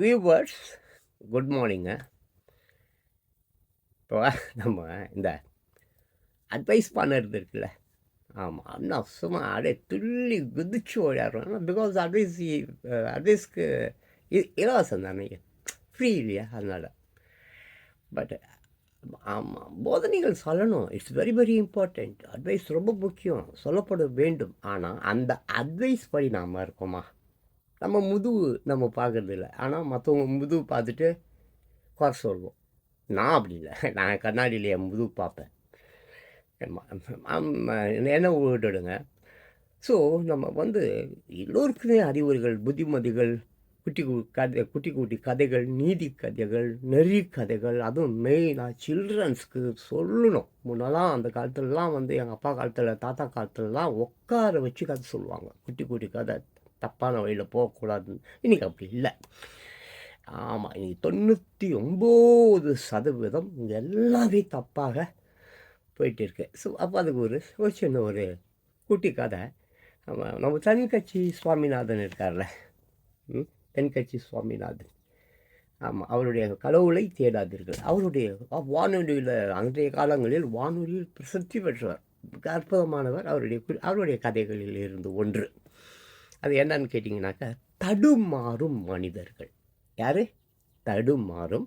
Viewers good மார்னிங்க இப்போ நம்ம இந்த அட்வைஸ் பண்ணுறது இருக்குல்ல. ஆமாம் அண்ணா சும்மா அப்படியே துள்ளி குதிச்சு ஓடிடுறோம் பிகாஸ் அட்வைஸ் அட்வைஸ்க்கு இலவசம் தானே. ஃப்ரீ இல்லையா? அதனால். பட் ஆமாம் போதனைகள் சொல்லணும். It's very very important advice ரொம்ப முக்கியம். சொல்லப்பட வேண்டும். ஆனால் அந்த அட்வைஸ் படி நாம் இருக்கோமா? நம்ம முதுகு நம்ம பார்க்கறது இல்லை ஆனால் மற்றவங்க முதுகு பார்த்துட்டு குறை சொல்வோம் நான் அப்படி இல்லை. நான் கண்ணாடியில் என் முதுகு பார்ப்பேன். என்ன விட்டுடுங்க ஸோ நம்ம வந்து எல்லோருக்குமே அறிவுரைகள் புத்திமதிகள் குட்டி கதை குட்டி குட்டி கதைகள் நீதி கதைகள் நெறி கதைகள் அதுவும் மெயினாக சில்ட்ரன்ஸ்க்கு சொல்லணும். முன்னெல்லாம் அந்த காலத்துலலாம் வந்து எங்கள் அப்பா காலத்தில் தாத்தா காலத்துலலாம் உட்கார வச்சு கதை சொல்லுவாங்க. குட்டி குட்டி கதை. தப்பான வழியில் போகக்கூடாதுன்னு. இன்றைக்கி அப்படி இல்லை. ஆமாம் இன்றைக்கி தொண்ணூற்றி ஒம்பது சதவீதம் இது எல்லாமே தப்பாக போயிட்டு இருக்கு ஸோ அப்போ அதுக்கு ஒரு ஒரு சின்ன ஒரு குட்டி கதை. நம்ம நம்ம தென்கட்சி சுவாமிநாதன் இருக்கார்ல. ம் தென்கட்சி சுவாமிநாதன். ஆமாம் அவருடைய கடவுளை தேடாதீர்கள். அவருடைய வானொலியில் அன்றைய காலங்களில் வானொலியில் பிரசித்தி பெற்றவர் அற்புதமானவர். அவருடைய அவருடைய கதைகளில் இருந்து ஒன்று. அது என்னன்னு கேட்டிங்கனாக்கா தடுமாறும் மனிதர்கள். யார்? தடுமாறும்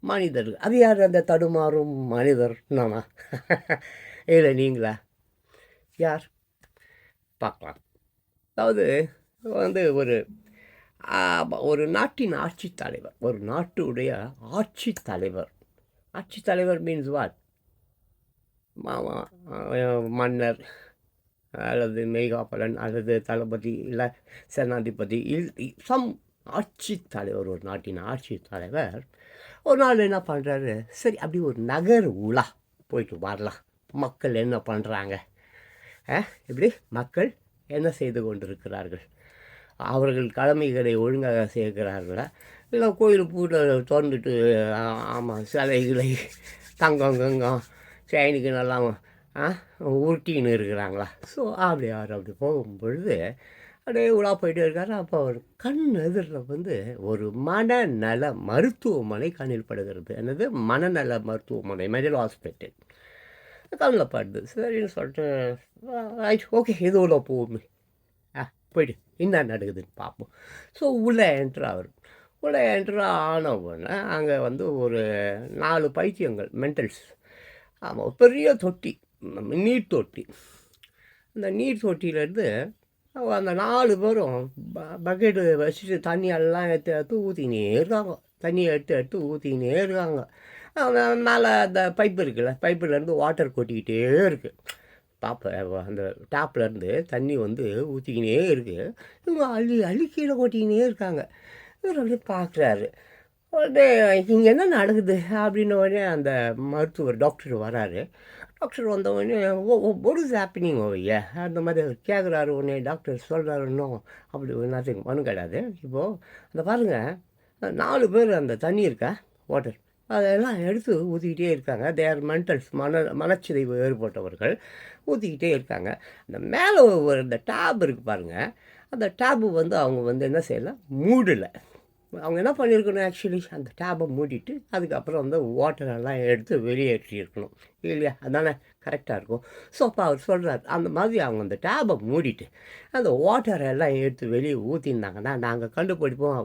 மனிதர்கள். அது யார் அந்த தடுமாறும் மனிதர்? நானா? இல்லை நீங்களா? யார்? பார்க்கலாம். அதாவது வந்து ஒரு ஒரு நாட்டின் ஆட்சித்தலைவர் ஒரு நாட்டுடைய ஆட்சித்தலைவர் தலைவர். மீன்ஸ் வாட் மாமா மன்னர். அல்லது மெய்காப்பலன் அல்லது தளபதி இல்லை சேனாதிபதி இல் சம் ஆட்சி தலைவர் ஒரு நாட்டின் ஆட்சி தலைவர். ஒரு நாள் என்ன பண்ணுறாரு சரி அப்படி ஒரு நகர் உலா போயிட்டு வரலாம். மக்கள் என்ன பண்ணுறாங்க இப்படி மக்கள் என்ன செய்து கொண்டிருக்கிறார்கள்? அவர்கள் கடமைகளை ஒழுங்காக சேர்க்கிறார்களா இல்லை கோயில் பூட்டில் திறந்துட்டு ஆமாம் சிலைகளை தங்கம் கங்கம் சைனுக்கு நல்லா உருட்டின்னு இருக்கிறாங்களா? ஸோ அப்படி அவர் அப்படி போகும் பொழுது அப்படியே உலா போயிட்டு இருக்காரு. அப்போ அவர் கண் எதிரில் வந்து ஒரு மனநல மருத்துவமனை கண்ணில் படுகிறது. என்னது? மனநல மருத்துவமனை மெடல் ஹாஸ்பிட்டல் கண்ணில் படுது. சரின்னு சொல்லிட்டு ஓகே இது உள்ள போகுமே. ஆ போயிட்டு என்ன நடக்குதுன்னு பார்ப்போம். ஸோ உள்ளே என்ட்ரு ஆகும் உள்ளே என்ட்ரு ஆன உடனே அங்கே வந்து ஒரு நாலு பைத்தியங்கள் மென்டல்ஸ் ஆமாம் பெரிய தொட்டி. நீர் தொட்டி. அந்த நீர் தொட்டியிலேருந்து அந்த நாலு பேரும் ப பக்கெட்டு வச்சுட்டு தண்ணி எல்லாம் எடுத்து எடுத்து ஊற்றினே இருக்காங்க. தண்ணியை எடுத்து எடுத்து ஊற்றினே இருக்காங்க. மேலே அந்த பைப் இருக்குல்ல பைப்புலேருந்து வாட்டர் கொட்டிக்கிட்டே இருக்குது பாப்ப அந்த டேப்லேருந்து தண்ணி வந்து ஊற்றிக்கினே இருக்குது இவங்க அள்ளி அள்ளி கீழே கொட்டிக்கினே இருக்காங்க. இவர் அப்படியே பார்க்குறாரு உடனே இங்கே என்ன நடக்குது? அப்படின்ன உடனே அந்த மருத்துவர் டாக்டர் வராரு. டாக்டர் வந்தவொடனே ஓ ஒட் இஸ் ஹேப்பனிங் ஓய்யா அந்த மாதிரி கேட்குறாரு உடனே டாக்டர் சொல்கிறாரு இன்னும் அப்படி நத்திங் ஒன்றும் கிடையாது இப்போது அந்த பாருங்கள் நாலு பேர் அந்த தண்ணி இருக்கா? வாட்டர் அதெல்லாம் எடுத்து ஊற்றிக்கிட்டே இருக்காங்க. தேர் மென்டல்ஸ் மன மனச்சிதைவு ஏற்பட்டவர்கள். ஊற்றிக்கிட்டே இருக்காங்க. அந்த மேலே ஒரு இந்த டேப் இருக்குது பாருங்கள் அந்த டேபு வந்து அவங்க வந்து என்ன செய்யலாம் மூடலை. அவங்க என்ன பண்ணியிருக்கணும் ஆக்சுவலி அந்த டேப்பை மூடிட்டு அதுக்கப்புறம் வந்து வாட்டரெல்லாம் எடுத்து வெளியேற்றியிருக்கணும். இல்லையா? அதானே கரெக்டாக இருக்கும். ஸோ அப்போ அவர் சொல்கிறார் அந்த மாதிரி அவங்க அந்த டேப்பை மூடிட்டு அந்த வாட்டரெல்லாம் எடுத்து வெளியே ஊற்றிருந்தாங்கன்னா நாங்கள் கண்டுபிடிப்போம்.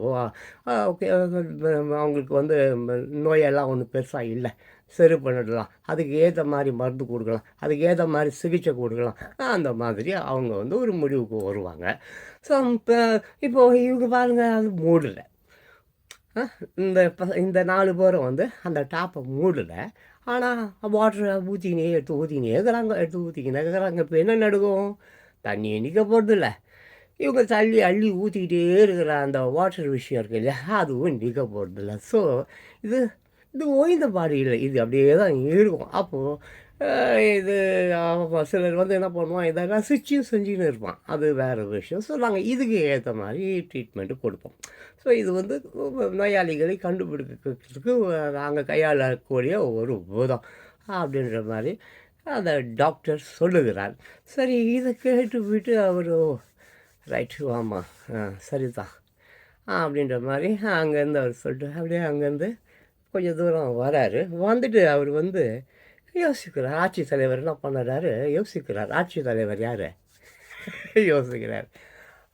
ஓகே அவங்களுக்கு வந்து நோயெல்லாம் ஒன்றும் பெருசாக இல்லை. சரி பண்ணிடலாம் அதுக்கு ஏற்ற மாதிரி மருந்து கொடுக்கலாம். அதுக்கு ஏற்ற மாதிரி சிகிச்சை கொடுக்கலாம். அந்த மாதிரி அவங்க வந்து ஒரு முடிவுக்கு வருவாங்க. ஸோ இப்போ இப்போது இவங்க பாருங்கள் அது மூடலை. இந்த இந்த நாலு பேரும் வந்து அந்த டாப்பை மூடலை. ஆனால் வாட்டரை ஊற்றிக்கினே எடுத்து ஊற்றிக்கினே இருக்கிறாங்க எடுத்து ஊற்றிக்கினே இருக்கிறாங்க இப்போ என்ன நடக்கும் தண்ணி நிற்க போகிறதில்ல இவங்க தள்ளி அள்ளி ஊற்றிக்கிட்டே இருக்கிற அந்த வாட்டர் விஷயம் இருக்கு இல்லையா அதுவும் நிற்க போகிறதில்ல ஸோ இது இது ஓய்ந்த பாடு இல்லை இது அப்படியே தான் இருக்கும். அப்போது இது சிலர் வந்து என்ன பண்ணுவான் இதை ரசிச்சும் செஞ்சுன்னு இருப்பான். அது வேறு விஷயம். ஸோ நாங்கள் இதுக்கு ஏற்ற மாதிரி ட்ரீட்மெண்ட்டு கொடுப்போம். ஸோ இது வந்து நோயாளிகளை கண்டுபிடிக்கிறதுக்கு நாங்கள் கையாளக்கூடிய ஒரு பூதம் அப்படின்ற மாதிரி அந்த டாக்டர் சொல்லுகிறார். சரி இதை கேட்டு விட்டு அவர் ரைட்டு ஆமாம் சரிதான் அப்படின்ற மாதிரி அங்கேருந்து அவர் சொல்லிட்டு அப்படியே அங்கேருந்து கொஞ்சம் தூரம் வராரு. வந்துட்டு அவர் வந்து யோசிக்கிறார். ஆட்சி தலைவர் என்ன பண்ணுறாரு? யோசிக்கிறார். ஆட்சி தலைவர் யார்? யோசிக்கிறார்.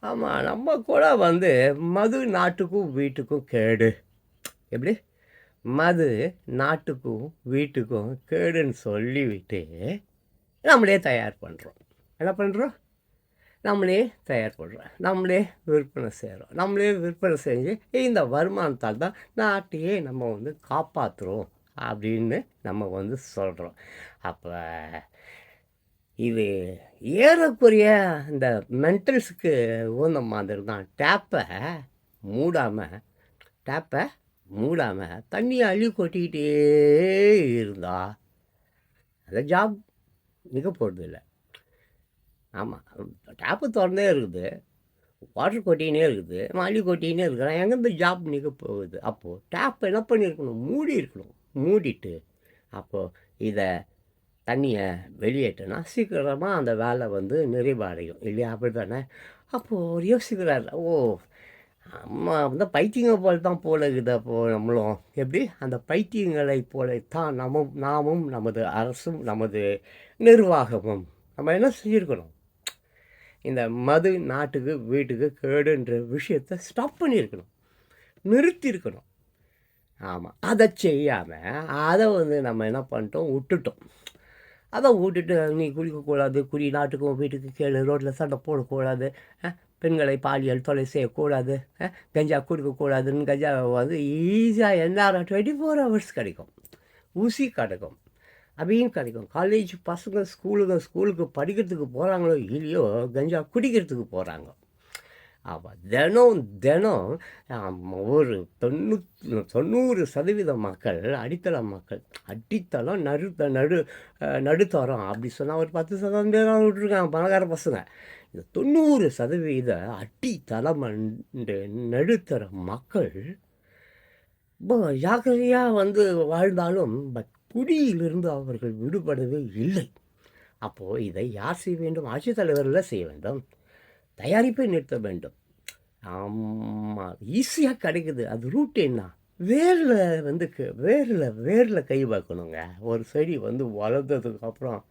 ஆமாம் நம்ம கூட வந்து மது நாட்டுக்கும் வீட்டுக்கும் கேடு. எப்படி? மது நாட்டுக்கும் வீட்டுக்கும் கேடுன்னு சொல்லிவிட்டு நம்மளே தயார் பண்ணுறோம் என்ன பண்ணுறோம் நம்மளே தயார் பண்ணுறோம் நம்மளே விற்பனை செய்கிறோம் நம்மளே விற்பனை செஞ்சு இந்த வருமானத்தால் தான் நாட்டையே நம்ம வந்து காப்பாற்றுறோம் அப்படின்னு நம்ம வந்து சொல்கிறோம் அப்போ இது ஏறக்குறைய இந்த மென்டல்ஸுக்கு உகந்த மாதிரி தான். டேப்பை மூடாமல் டேப்பை மூடாமல் தண்ணியை அள்ளி கொட்டிக்கிட்டே இருந்தா அந்த ஜாப் நிற்க போகிறது இல்லை. ஆமாம் டேப்பு திறந்தே இருக்குது. வாட்டர் கொட்டினே இருக்குது. நம்ம அள்ளி கொட்டினே இருக்கிறான் எங்கேருந்து ஜாப் நிற்க போகுது? அப்போது டேப் என்ன பண்ணியிருக்கணும்? மூடி இருக்கணும் மூடிட்டு அப்போது இதை தண்ணியை வெளியேற்றினா சீக்கிரமாக அந்த வேலை வந்து நிறைவடையும் இல்லையா? அப்படி தானே அப்போது அவர் யோசிக்கிறார் ஓ அம்மா வந்து பைத்தியங்க போல் தான் போல இருக்குது அப்போ நம்மளும். எப்படி? அந்த பைத்தியங்களை போலத்தான் நம்ம நாமும் நமது அரசும் நமது நிர்வாகமும் நம்ம என்ன செஞ்சுருக்கணும் இந்த மது நாட்டுக்கு வீட்டுக்கு கேடுன்ற விஷயத்தை ஸ்டாப் பண்ணியிருக்கணும். நிறுத்தியிருக்கணும். ஆமாம் அதை செய்யாமல் அதை வந்து நம்ம என்ன பண்ணிட்டோம் விட்டுட்டோம். அதை விட்டுட்டு நீ குடிக்கக்கூடாது குடி நாட்டுக்கும் வீட்டுக்கு கேளு ரோட்டில் சண்டை போடக்கூடாது பெண்களை பாலியல் தொலை செய்யக்கூடாது கஞ்சா குடிக்கக்கூடாதுன்னு கஞ்சா வந்து ஈஸியாக எந்நேரம் டுவெண்ட்டி ஃபோர் ஹவர்ஸ் கிடைக்கும். ஊசி கிடைக்கும். அப்படியும் கிடைக்கும். காலேஜ் பசங்க ஸ்கூலுங்க ஸ்கூலுக்கு படிக்கிறதுக்கு போகிறாங்களோ இல்லையோ கஞ்சா குடிக்கிறதுக்கு போகிறாங்க அவள் தினம் தினம் ஒரு தொண்ணூ தொண்ணூறு சதவீத மக்கள் அடித்தள மக்கள் அடித்தளம் நடு நடு நடுத்தரம் அப்படி சொன்னால் ஒரு பத்து சதவீதம் பேர் தான் விட்டுருக்காங்க பணக்கார பசங்க. இந்த தொண்ணூறு சதவீத அடித்தளம் நடுத்தர மக்கள் ரொம்ப ஜாக்கிரதையாக வந்து வாழ்ந்தாலும் பட் குடியிலிருந்து அவர்கள் விடுபடவே இல்லை. அப்போது இதை யார் செய்ய வேண்டும்? ஆட்சித்தலைவர்கள் செய்ய வேண்டும். தயாரிப்பை நிறுத்த வேண்டும். ஆமாம் ஈஸியாக கிடைக்குது. அது ரூட் என்ன? வேரில் வந்து க- வேரில் வேரில் கை பார்க்கணுங்க ஒரு செடி வந்து வளர்ந்ததுக்கு அப்புறம்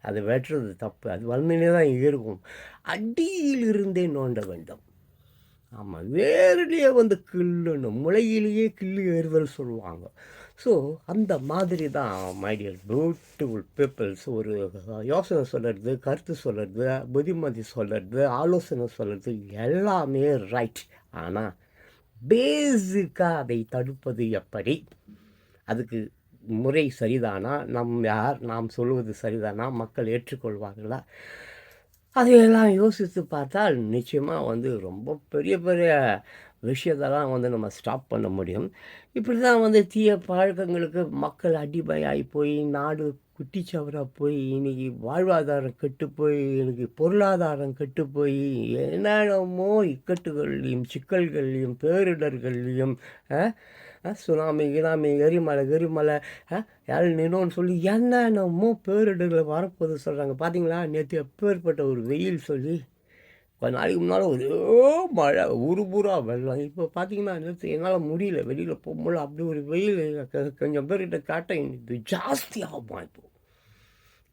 அது வெட்டுறது தப்பு. அது வளர்ந்துனே தான் இருக்கும். அடியிலிருந்தே நோண்ட வேண்டும். ஆமாம் வேர்லேயே வந்து கில்லுன்னு முளையிலேயே கில்லு ஏறுதல் சொல்லுவாங்க. ஸோ அந்த மாதிரி தான் மைடியர் பியூட்டிஃபுல் பீப்புள்ஸ் ஒரு யோசனை சொல்கிறது கருத்து சொல்கிறது புதிமதி சொல்கிறது ஆலோசனை சொல்கிறது எல்லாமே ரைட் ஆனால் பேசிக்காக அதை தடுப்பது எப்படி? அதுக்கு முறை சரிதானா? நம் யார் நாம் சொல்வது சரிதானா? மக்கள் ஏற்றுக்கொள்வார்களா? அதையெல்லாம் யோசித்து பார்த்தால் நிச்சயமாக வந்து ரொம்ப பெரிய பெரிய விஷயத்தெல்லாம் வந்து நம்ம ஸ்டாப் பண்ண முடியும். இப்படி தான் வந்து தீய பழக்கங்களுக்கு மக்கள் அடிமையாகி போய் நாடு குட்டிச்சவராக போய் இன்றைக்கி வாழ்வாதாரம் கெட்டு போய் இன்னைக்கு பொருளாதாரம் கெட்டு போய் என்னென்னமோ இக்கட்டுகள்லையும் சிக்கல்கள்லையும் பேரிடர்கள்லையும் சுனாமி கினாமி எரிமலை எரிமலை யாரும் நினோன்னு சொல்லி என்னென்னமோ பேரிடர்களை வரப்போகுது சொல்கிறாங்க பார்த்தீங்களா நேற்று எப்பேற்பட்ட ஒரு வெயில் சொல்லி. கொஞ்ச நாளைக்கு முன்னால் ஒரே மழை உருபுறா வெள்ளம். இப்போ பார்த்தீங்கன்னா நேற்று என்னால் முடியல. வெளியில் போக முடியல அப்படி ஒரு வெயில் கொஞ்சம் பேர்கிட்ட காட்ட இது ஜாஸ்தியாகுமா இப்போ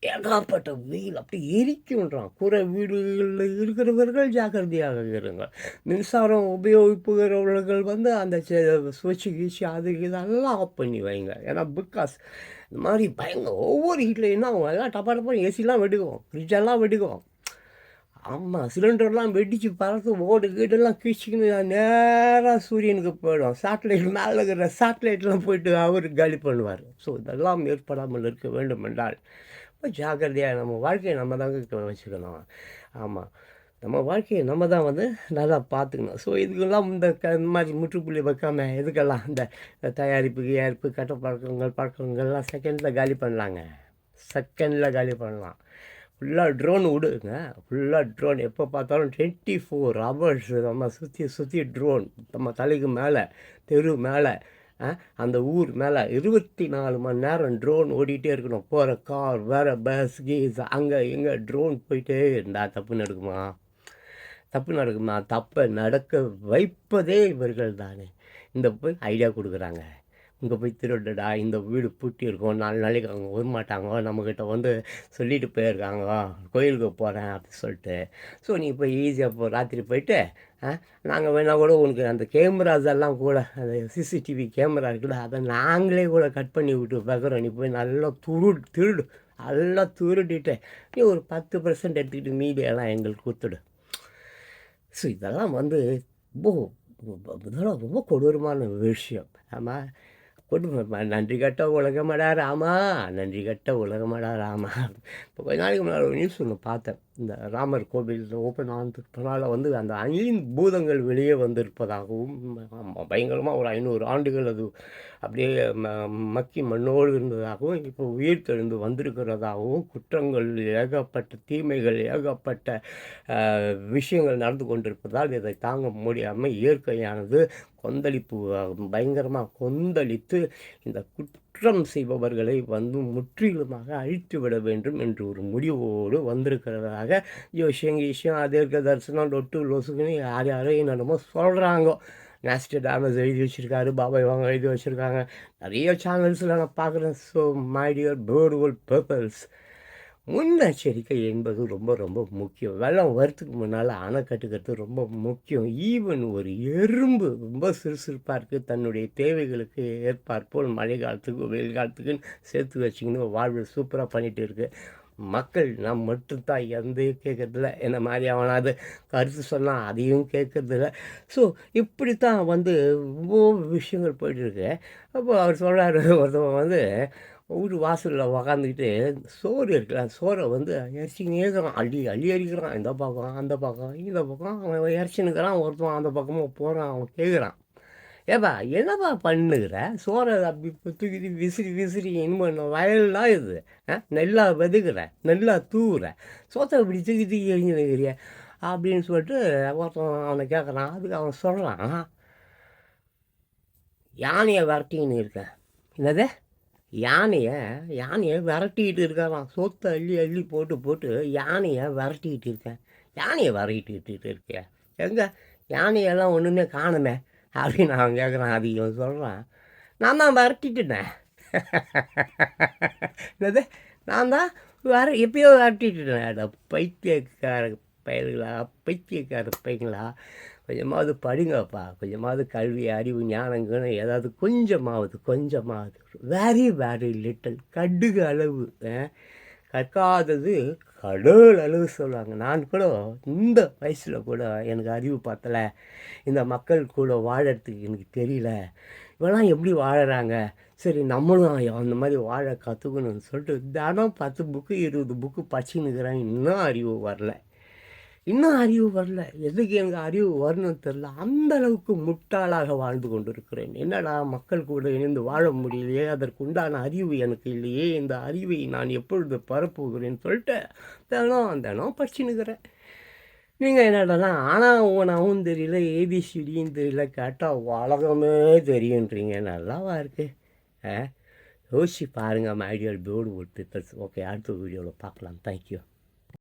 ஏகாப்பட்ட வெயில் அப்படி எரிக்கின்றான் குறை வீடுகளில் இருக்கிறவர்கள் ஜாக்கிரதையாக இருங்க மின்சாரம் உபயோகிப்புகிறவர்கள் வந்து அந்த சுவிட்சு கீச்சு அது இதெல்லாம் ஆஃப் பண்ணி வைங்க ஏன்னா பிகாஸ் இந்த மாதிரி பயங்க ஒவ்வொரு ஹீட்டில் என்ன ஆகும்? எல்லாம் டப்பா டப்பா ஏசிலாம் வெடிக்கும். ஃப்ரிட்ஜெல்லாம் வெடிக்கும். ஆமாம் சிலிண்டர்லாம் வெடித்து பறந்து ஓடு கீடெல்லாம் கீச்சிக்கின்னு நேராக சூரியனுக்கு போயிடும். சேட்டலைட் மேலே இருக்கிற சேட்டலைட்லாம் போயிட்டு அவர் காலி பண்ணுவார். ஸோ இதெல்லாம் ஏற்படாமல் இருக்க வேண்டும் என்றால் ரொம்ப ஜாக்கிரதையாக நம்ம வாழ்க்கையை நம்ம தாங்க வச்சுக்கணும். ஆமாம் நம்ம வாழ்க்கையை நம்ம தான் வந்து நல்லா பார்த்துக்கணும் ஸோ இதுக்கெல்லாம் இந்த க இந்த மாதிரி முற்றுப்புள்ளி வைக்காமல் இதுக்கெல்லாம் இந்த தயாரிப்பு ஏற்பு கட்ட பழக்கங்கள் பழக்கங்கள்லாம் செகண்டில் காலி பண்ணலாங்க. செகண்டில் காலி பண்ணலாம். ஃபுல்லாக ட்ரோன் விடுங்க. ஃபுல்லாக ட்ரோன் எப்போ பார்த்தாலும் டுவெண்ட்டி ஃபோர் ஹவர்ஸ் நம்ம சுற்றி சுற்றி ட்ரோன் நம்ம தலைக்கு மேலே தெரு மேலே அந்த ஊர் மேலே இருபத்தி நாலு மணி நேரம் ட்ரோன் ஓடிட்டே இருக்கணும். போகிற கார் வேறு பஸ் கீஸ் அங்கே இங்கே ட்ரோன் போயிட்டே இருந்தா தப்பு நடக்குமா? தப்பு நடக்குமா? தப்பை நடக்க வைப்பதே இவர்கள் தானே. இந்த போய் ஐடியா கொடுக்குறாங்க. இங்கே போய் திருடுடா இந்த வீடு பூட்டி இருக்கும் நாலு நாளைக்கு அவங்க வர மாட்டாங்க நம்மக்கிட்ட வந்து சொல்லிட்டு போயிருக்காங்க கோயிலுக்கு போகிறேன் அப்படின்னு சொல்லிட்டு. ஸோ நீ போய் ஈஸியாக போ ராத்திரி போயிட்டு நாங்கள் வேணால் கூட உனக்கு அந்த கேமராஸ் எல்லாம் கூட அந்த சிசிடிவி கேமரா இருக்குல்ல அதை நாங்களே கூட கட் பண்ணி விட்டு பார்க்குறோம். நீ போய் நல்லா துரு திருடு நல்லா திருடிட்டு நீ ஒரு பத்து பர்சன்ட் எடுத்துக்கிட்டு மீடியெல்லாம் எங்களுக்கு கொடுத்துடு. ஸோ இதெல்லாம் வந்து ரொம்ப இதெல்லாம் ரொம்ப கொடூரமான விஷயம். ஆமாம் கொடுமை நன்றி கட்ட உலகமடா ராமா. நன்றி கட்ட உலகமடா ராமா. இப்போ கொஞ்ச நாளைக்கு முன்னாடி ஒரு நியூஸ் ஒன்று பார்த்தேன். இந்த ராமர் கோவில் ஓப்பன் ஆனதுனால வந்து அந்த அணியின் பூதங்கள் வெளியே வந்திருப்பதாகவும் பயங்கரமாக ஒரு ஐநூறு ஆண்டுகள் அது அப்படியே ம மக்கி மண்ணோடு இருந்ததாகவும் இப்போ உயிர் தெழுந்து வந்திருக்கிறதாகவும் குற்றங்கள் ஏகப்பட்ட தீமைகள் ஏகப்பட்ட விஷயங்கள் நடந்து கொண்டிருப்பதால் இதை தாங்க முடியாமல் இயற்கையானது கொந்தளிப்பு பயங்கரமாக கொந்தளித்து இந்த குட் குற்றம் செய்பவர்களை வந்து முற்றிலுமாக அழித்து விட வேண்டும் என்று ஒரு முடிவோடு வந்திருக்கிறதாக ஜோஷியம் ஈஷியம் அதீர்க்க தரிசனம் லொட்டு லொசுக்குன்னு யார் யாரோ என்னென்னமோ சொல்கிறாங்க நேஸ்ட் டேமேஜ் எழுதி வச்சுருக்காரு பாபா இவங்க எழுதி வச்சுருக்காங்க. நிறைய சேனல்ஸில் நான் பார்க்குறேன். So my dear Birdwell purples முன்னெச்சரிக்கை என்பது ரொம்ப ரொம்ப முக்கியம். வெள்ளம் வரத்துக்கு முன்னால் அணை கட்டுக்கிறது ரொம்ப முக்கியம். ஈவன் ஒரு எறும்பு ரொம்ப சுறுசுறுப்பாக இருக்குது தன்னுடைய தேவைகளுக்கு ஏற்பாற்போல் மழை காலத்துக்கு வெயில் காலத்துக்குன்னு சேர்த்து வச்சுக்கின்னு வாழ்வு சூப்பராக பண்ணிகிட்டு இருக்குது மக்கள் நான் மட்டும்தான் எந்த கேட்கறதில்ல என்ன மாதிரி அவனாவது கருத்து சொன்னால் அதையும் கேட்கறதில்ல ஸோ இப்படித்தான் வந்து ரொம்ப விஷயங்கள் போயிட்டுருக்கு அப்போ அவர் சொல்கிறார் ஒருத்தவன் வந்து வீட்டு வாசலில் உக்காந்துக்கிட்டு சோறு இருக்குல்ல சோறை வந்து இறச்சிக்கினே இருக்கிறான் அள்ளி அள்ளி அடிக்கிறான். இந்த பக்கம் அந்த பக்கம் இந்த பக்கம். அவன் இறச்சினுக்கிறான் ஒருத்தன் அந்த பக்கமாக போகிறான் அவன் கேட்குறான் ஏப்பா என்னப்பா பண்ணுகிற? சோறை அப்படி தூக்கிட்டு விசிறி விசிறி இன்னும் வயல்லாம் இது. நெல்லாக வெதுக்கிற நெல்லாக தூவுற. சோத்தை இப்படி தூக்கி தூக்கி எரிஞ்சுனுக்கிறிய அப்படின்னு சொல்லிட்டு ஒருத்தன் அவனை கேட்குறான் அதுக்கு அவன் சொல்கிறான் யானையை விரட்டின்னு இருக்கேன். என்னது? யானையை யானையை விரட்டிக்கிட்டு இருக்காராம். சொத்தை அள்ளி அள்ளி போட்டு போட்டு யானையை விரட்டிக்கிட்டு இருக்கேன். யானையை விரட்டிக்கிட்டு இருக்கேன் எங்கே? யானையெல்லாம் ஒன்றுமே காணுமே அப்படின்னு அவன் கேட்குறான் அது இவன் சொல்கிறான் நான் தான் விரட்டிட்டுனேன் என்னது? நான் தான் வர எப்பயோ விரட்டிட்டுனேன் பைத்தியக்கார பயிர்களா? பைத்தியக்கார பையங்களா? கொஞ்சமாவது படிங்கப்பா கொஞ்சமாவது கல்வி அறிவு ஞானங்கன்னு ஏதாவது கொஞ்சமாவது கொஞ்சமாவது. வெரி வெரி லிட்டில் கடுகு அளவு கற்காதது கடவுள் அளவு சொல்லுவாங்க. நான் கூட இந்த வயசில் கூட எனக்கு அறிவு பார்த்தலை இந்த மக்கள் கூட வாழறதுக்கு எனக்கு தெரியல. இவெல்லாம் எப்படி வாழறாங்க? சரி நம்மளும் அந்த மாதிரி வாழ கற்றுக்கணும்னு சொல்லிட்டு தினம் பத்து புக்கு இருபது புக்கு படிச்சுன்னுக்கிறேன் இன்னும் அறிவு வரல. இன்னும் அறிவு வரல. எதுக்கு எனக்கு அறிவு வரணும்னு தெரில அந்த அளவுக்கு முட்டாளாக வாழ்ந்து கொண்டு இருக்கிறேன் என்னடா மக்கள் கூட இணைந்து வாழ முடியலையே? அதற்கு உண்டான அறிவு எனக்கு இல்லையே. இந்த அறிவை நான் எப்பொழுது பரப்புகிறேன்னு சொல்லிட்டு தினம் தினம் படிச்சுனுக்கிறேன் நீங்கள் என்னடா ஆனால் உனவும் தெரியல ஏபிசிடியும் தெரியல. கேட்டால் உலகமே தெரியுன்றீங்க. நல்லாவா இருக்கு. யோசிச்சு பாருங்கள் மைடியர் போர்டு போட்டு ஓகே அடுத்த வீடியோவில் பார்க்கலாம். தேங்க்யூ